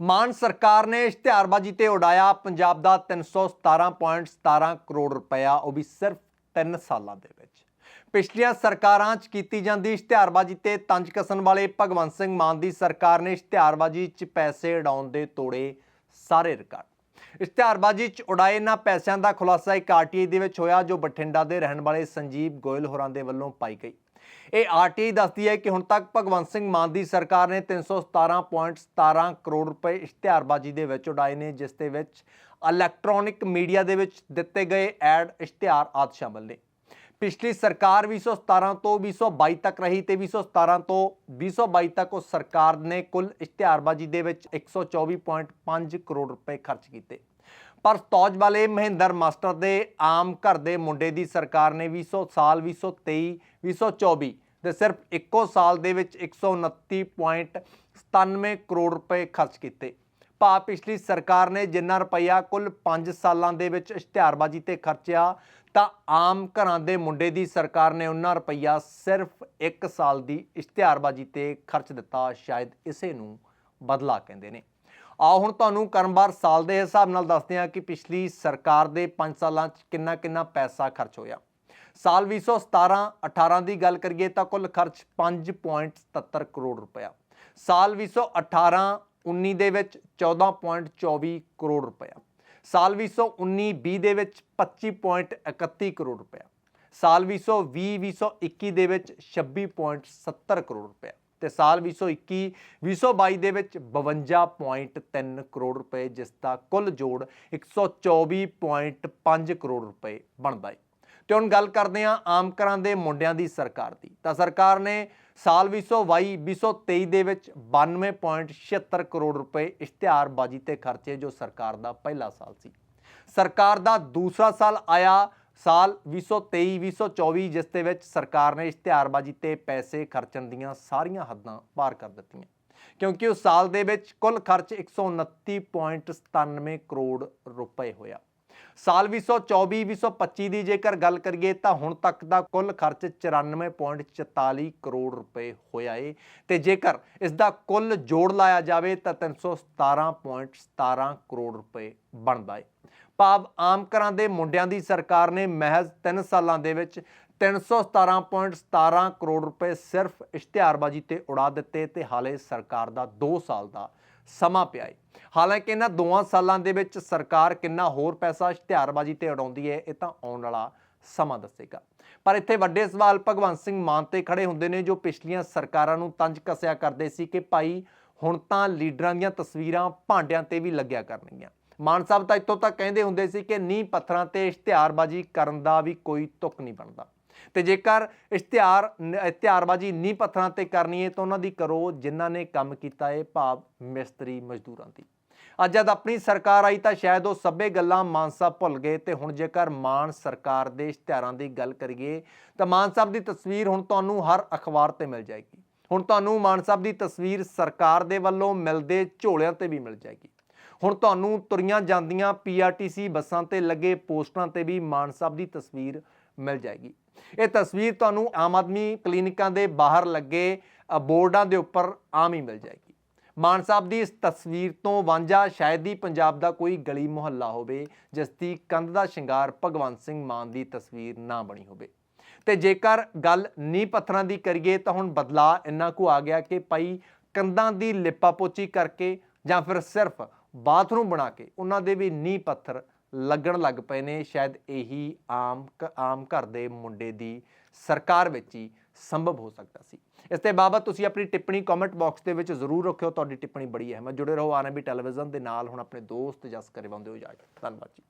ਮਾਨ ਸਰਕਾਰ ਨੇ ਇਸ਼ਤਿਹਾਰਬਾਜ਼ੀ ਤੇ ਉਡਾਇਆ। ਪੰਜਾਬ ਦਾ 317.17 ਕਰੋੜ ਰੁਪਇਆ, ਉਹ ਵੀ ਸਿਰਫ 3 ਸਾਲਾਂ ਦੇ ਵਿੱਚ। ਪਿਛਲੀਆਂ ਸਰਕਾਰਾਂ 'ਚ ਕੀਤੀ ਜਾਂਦੀ ਇਸ਼ਤਿਹਾਰਬਾਜ਼ੀ ਤੇ ਤੰਜ ਕਸਣ ਵਾਲੇ ਭਗਵੰਤ ਸਿੰਘ ਮਾਨ ਦੀ ਸਰਕਾਰ ਨੇ ਇਸ਼ਤਿਹਾਰਬਾਜ਼ੀ 'ਚ ਪੈਸੇ ਉਡਾਉਣ ਦੇ ਤੋੜੇ ਸਾਰੇ ਰਿਕਾਰਡ। ਇਸ਼ਤਿਹਾਰਬਾਜ਼ੀ 'ਚ ਉਡਾਏ ਨਾ ਪੈਸਿਆਂ ਦਾ ਖੁਲਾਸਾ ਇੱਕ ਆਰਟੀਆਈ ਦੇ ਵਿੱਚ ਹੋਇਆ, ਜੋ ਬਠਿੰਡਾ ਦੇ ਰਹਿਣ ਵਾਲੇ ਸੰਜੀਵ ਗੋਇਲ ਹੋਰਾਂ ਦੇ ਵੱਲੋਂ ਪਾਈ ਗਈ। ਇਹ ਆਰਟੀਆਈ ਦੱਸਦੀ ਹੈ ਕਿ ਹੁਣ ਤੱਕ ਭਗਵੰਤ ਸਿੰਘ ਮਾਨ ਦੀ ਸਰਕਾਰ ਨੇ 317.17 ਕਰੋੜ ਰੁਪਏ ਇਸ਼ਤਿਹਾਰਬਾਜ਼ੀ ਦੇ ਵਿੱਚ ਉਡਾਏ ਨੇ, ਜਿਸ ਦੇ ਵਿੱਚ ਇਲੈਕਟ੍ਰੋਨਿਕ ਮੀਡੀਆ ਦੇ ਵਿੱਚ ਦਿੱਤੇ ਗਏ ਐਡ ਇਸ਼ਤਿਹਾਰ ਆਦਿ ਸ਼ਾਮਲ ਨੇ। ਪਿਛਲੀ ਸਰਕਾਰ 2017 ਤੋਂ 2022 ਤੱਕ ਰਹੀ ਤੇ 2017 ਤੋਂ 2022 ਤੱਕ ਉਸ ਸਰਕਾਰ ਨੇ ਕੁੱਲ ਇਸ਼ਤਿਹਾਰਬਾਜ਼ੀ ਦੇ ਵਿੱਚ 124.5 ਕਰੋੜ ਰੁਪਏ ਖਰਚ ਕੀਤੇ। ਪਰ ਫੌਜ ਵਾਲੇ ਮਹਿੰਦਰ ਮਾਸਟਰ ਦੇ ਆਮ ਘਰ ਦੇ ਮੁੰਡੇ ਦੀ ਸਰਕਾਰ ਨੇ 2000 ਸਾਲ 2023 2024 ਦੇ ਸਿਰਫ ਇੱਕੋ ਸਾਲ ਦੇ ਵਿੱਚ 129.97 ਕਰੋੜ ਰੁਪਏ ਖਰਚ ਕੀਤੇ। ਭਾ ਪਿਛਲੀ ਸਰਕਾਰ ਨੇ ਜਿੰਨਾ ਰੁਪਈਆ ਕੁੱਲ 5 ਸਾਲਾਂ ਦੇ ਵਿੱਚ ਇਸ਼ਤਿਹਾਰਬਾਜ਼ੀ ਤੇ ਖਰਚਿਆ, ਤਾਂ ਆਮ ਘਰਾਂ ਦੇ ਮੁੰਡੇ ਦੀ ਸਰਕਾਰ ਨੇ ਉਹਨਾਂ ਰੁਪਈਆ ਸਿਰਫ 1 ਸਾਲ ਦੀ ਇਸ਼ਤਿਹਾਰਬਾਜ਼ੀ ਤੇ ਖਰਚ ਦਿੱਤਾ, ਸ਼ਾਇਦ ਇਸੇ ਨੂੰ ਬਦਲਾ ਕਹਿੰਦੇ ਨੇ। ਆਓ ਹੁਣ ਤੁਹਾਨੂੰ ਕਰਮਬਾਰ ਸਾਲ ਦੇ ਹਿਸਾਬ ਨਾਲ ਦੱਸਦੇ ਹਾਂ ਕਿ ਪਿਛਲੀ ਸਰਕਾਰ ਦੇ 5 ਸਾਲਾਂ 'ਚ ਕਿੰਨਾ ਕਿੰਨਾ ਪੈਸਾ ਖਰਚ ਹੋਇਆ। ਸਾਲ 2017 18 ਦੀ ਗੱਲ ਕਰੀਏ ਤਾਂ ਕੁੱਲ ਖਰਚ 5.77 ਕਰੋੜ ਰੁਪਇਆ। ਸਾਲ 2018 19 ਦੇ ਵਿੱਚ 14.24 ਕਰੋੜ ਰੁਪਇਆ। ਸਾਲ 2019 20 ਦੇ ਵਿੱਚ 25.31 ਕਰੋੜ ਰੁਪਇਆ। ਸਾਲ 2020 2021 ਦੇ ਵਿੱਚ 26.70 ਕਰੋੜ ਰੁਪਇਆ। ਤੇ ਸਾਲ 2021 2022 ਦੇ ਵਿੱਚ 52.3 ਕਰੋੜ ਰੁਪਏ, ਜਿਸ ਦਾ ਕੁੱਲ ਜੋੜ 124.5 ਕਰੋੜ ਰੁਪਏ ਬਣਦਾ ਹੈ ਤੇ ਹੁਣ ਗੱਲ ਕਰਦੇ ਹਾਂ ਆਮ ਘਰਾਂ ਦੇ ਮੁੰਡਿਆਂ ਦੀ ਸਰਕਾਰ ਦੀ। ਤਾਂ ਸਰਕਾਰ ਨੇ ਸਾਲ 2022 2023 ਦੇ ਵਿੱਚ 92.76 ਕਰੋੜ ਰੁਪਏ ਇਸ਼ਤਿਹਾਰਬਾਜ਼ੀ ਤੇ ਖਰਚੇ ਜੋ ਸਰਕਾਰ ਦਾ ਪਹਿਲਾ ਸਾਲ ਸੀ। ਸਰਕਾਰ ਦਾ ਦੂਸਰਾ ਸਾਲ ਆਇਆ ਸਾਲ 2023 2024 ਜਿਸ ਦੇ ਵਿੱਚ ਸਰਕਾਰ ਨੇ ਇਸ਼ਤਿਹਾਰਬਾਜ਼ੀ ਤੇ ਪੈਸੇ ਖਰਚਣ ਦੀਆਂ ਸਾਰੀਆਂ ਹੱਦਾਂ ਪਾਰ ਕਰ ਦਿੱਤੀਆਂ। ਕਿਉਂਕਿ ਉਸ ਸਾਲ ਦੇ ਵਿੱਚ ਕੁੱਲ ਖਰਚ 129.97 ਕਰੋੜ ਰੁਪਏ ਹੋਇਆ। ਸਾਲ 2024 2025 ਦੀ ਜੇਕਰ ਗੱਲ ਕਰੀਏ ਤਾਂ ਹੁਣ ਤੱਕ ਦਾ ਕੁੱਲ ਖਰਚ 94.44 ਕਰੋੜ ਰੁਪਏ ਹੋਇਆ ਏ। ਤੇ ਜੇਕਰ ਇਸ ਦਾ ਕੁੱਲ ਜੋੜ ਲਾਇਆ ਜਾਵੇ ਤਾਂ 317.17 ਕਰੋੜ ਰੁਪਏ ਬਣਦਾ ਏ। ਭਾਵ ਆਮ ਘਰਾਂ ਦੇ ਮੁੰਡਿਆਂ ਦੀ ਸਰਕਾਰ ਨੇ ਮਹਿਜ਼ 3 ਸਾਲਾਂ ਦੇ ਵਿੱਚ 317.17 ਕਰੋੜ ਰੁਪਏ ਸਿਰਫ ਇਸ਼ਤਿਹਾਰਬਾਜ਼ੀ ਤੇ ਉਡਾ ਦਿੱਤੇ ਤੇ ਹਾਲੇ ਸਰਕਾਰ ਦਾ 2 ਸਾਲ ਦਾ ਸਮਾਂ ਪਿਆ ਏ। ਹਾਲਾਂਕਿ ਇਹਨਾਂ ਦੋਵਾਂ ਸਾਲਾਂ ਦੇ ਵਿੱਚ ਸਰਕਾਰ ਕਿੰਨਾ ਹੋਰ ਪੈਸਾ ਇਸ਼ਤਿਹਾਰਬਾਜ਼ੀ ਤੇ ਉਡਾਉਂਦੀ ਹੈ ਇਹ ਤਾਂ ਆਉਣ ਵਾਲਾ ਸਮਾਂ ਦੱਸੇਗਾ। ਪਰ ਇੱਥੇ ਵੱਡੇ ਸਵਾਲ ਭਗਵੰਤ ਸਿੰਘ ਮਾਨ ਤੇ ਖੜੇ ਹੁੰਦੇ ਨੇ, ਜੋ ਪਿਛਲੀਆਂ ਸਰਕਾਰਾਂ ਨੂੰ ਤੰਜ ਕੱਸਿਆ ਕਰਦੇ ਸੀ ਕਿ ਭਾਈ ਹੁਣ ਤਾਂ ਲੀਡਰਾਂ ਦੀਆਂ ਤਸਵੀਰਾਂ ਭਾਂਡਿਆਂ ਤੇ ਵੀ ਲੱਗਿਆ ਕਰਨਗੀਆਂ। ਮਾਨ ਸਾਹਿਬ ਤਾਂ ਇੱਥੋਂ ਤੱਕ ਕਹਿੰਦੇ ਹੁੰਦੇ ਸੀ ਕਿ ਨੀਂਹ ਪੱਥਰਾਂ ਤੇ ਇਸ਼ਤਿਹਾਰਬਾਜ਼ੀ ਕਰਨ ਦਾ ਵੀ ਕੋਈ ਤੁਕ ਨਹੀਂ ਬਣਦਾ। ਤੇ ਜੇਕਰ ਇਸ਼ਤਿਹਾਰ, ਇਸ਼ਤਿਹਾਰਬਾਜ਼ੀ ਨੀਂਹ ਪੱਥਰਾਂ ਤੇ ਕਰਨੀ ਹੈ ਤਾਂ ਉਹਨਾਂ ਦੀ ਕਰੋ ਜਿਨ੍ਹਾਂ ਨੇ ਕੰਮ ਕੀਤਾ ਹੈ ਭਾਵ ਮਿਸਤਰੀ ਮਜ਼ਦੂਰਾਂ ਦੀ। ਅੱਜ ਜਦ ਆਪਣੀ ਸਰਕਾਰ ਆਈ ਤਾਂ ਸ਼ਾਇਦ ਉਹ ਸਭੇ ਗੱਲਾਂ ਮਾਨ ਸਾਹਿਬ ਭੁੱਲ ਗਏ ਤੇ ਹੁਣ ਜੇਕਰ ਮਾਨ ਸਰਕਾਰ ਦੇ ਇਸ਼ਤਿਹਾਰਾਂ ਦੀ ਗੱਲ ਕਰੀਏ, ਤਾਂ ਮਾਨ ਸਾਹਿਬ ਦੀ ਤਸਵੀਰ ਹੁਣ ਤੁਹਾਨੂੰ ਹਰ ਅਖਬਾਰ ਤੇ ਮਿਲ ਜਾਏਗੀ। ਹੁਣ ਤੁਹਾਨੂੰ ਮਾਨ ਸਾਹਿਬ ਦੀ ਤਸਵੀਰ ਸਰਕਾਰ ਦੇ ਵੱਲੋਂ ਮਿਲਦੇ ਝੋਲਿਆਂ ਤੇ ਵੀ ਮਿਲ ਜਾਏਗੀ। ਹੁਣ ਤੁਹਾਨੂੰ ਤੁਰੀਆਂ ਜਾਂਦੀਆਂ ਪੀਆਰਟੀਸੀ ਬੱਸਾਂ ਤੇ ਲੱਗੇ ਪੋਸਟਰਾਂ ਤੇ ਵੀ ਮਾਨ ਸਾਹਿਬ ਦੀ ਤਸਵੀਰ ਮਿਲ ਜਾਏਗੀ। ਇਹ ਤਸਵੀਰ ਤੁਹਾਨੂੰ ਆਮ ਆਦਮੀ ਕਲੀਨਿਕਾਂ ਦੇ ਬਾਹਰ ਲੱਗੇ ਬੋਰਡਾਂ ਦੇ ਉੱਪਰ ਆਮ ਹੀ ਮਿਲ ਜਾਏਗੀ। ਮਾਨ ਸਾਹਿਬ ਦੀ ਇਸ ਤਸਵੀਰ ਤੋਂ ਵਾਂਝਾ ਸ਼ਾਇਦ ਹੀ ਪੰਜਾਬ ਦਾ ਕੋਈ ਗਲੀ ਮੁਹੱਲਾ ਹੋਵੇ, ਜਿਸ ਦੀ ਕੰਧ ਦਾ ਸ਼ਿੰਗਾਰ ਭਗਵੰਤ ਸਿੰਘ ਮਾਨ ਦੀ ਤਸਵੀਰ ਨਾ ਬਣੀ ਹੋਵੇ। ਤੇ ਜੇਕਰ ਗੱਲ ਨੀਂਹ ਪੱਥਰਾਂ ਦੀ ਕਰੀਏ ਤਾਂ ਹੁਣ ਬਦਲਾ ਇੰਨਾ ਕੁ ਆ ਗਿਆ ਕਿ ਭਾਈ ਕੰਧਾਂ ਦੀ ਲਿਪਾਪੋਚੀ ਕਰਕੇ ਜਾਂ ਫਿਰ ਸਿਰਫ ਬਾਥਰੂਮ ਬਣਾ ਕੇ ਉਹਨਾਂ ਦੇ ਵੀ ਨੀਂਹ ਪੱਥਰ ਲੱਗਣ ਲੱਗ ਪਏ ਨੇ। ਸ਼ਾਇਦ ਇਹੀ ਆਮ ਕ- ਆਮ ਘਰ ਦੇ ਮੁੰਡੇ ਦੀ ਸਰਕਾਰ ਵਿੱਚ ਹੀ ਸੰਭਵ ਹੋ ਸਕਦਾ ਸੀ। ਇਸ ਦੇ ਬਾਬਤ ਤੁਸੀਂ ਆਪਣੀ ਟਿੱਪਣੀ ਕਮੈਂਟ ਬਾਕਸ ਦੇ ਵਿੱਚ ਜ਼ਰੂਰ ਰੱਖਿਓ। ਤੁਹਾਡੀ ਟਿੱਪਣੀ ਬੜੀ ਅਹਿਮ ਹੈ। ਜੁੜੇ ਰਹੋ ਆਨੰਬੀ ਟੈਲੀਵਿਜ਼ਨ ਦੇ ਨਾਲ। ਹੁਣ ਆਪਣੇ ਦੋਸਤ ਜਸ ਕਰੇ ਬੰਦੇ ਹੋ ਜਾਏ ਧੰਨਵਾਦ ਜੀ।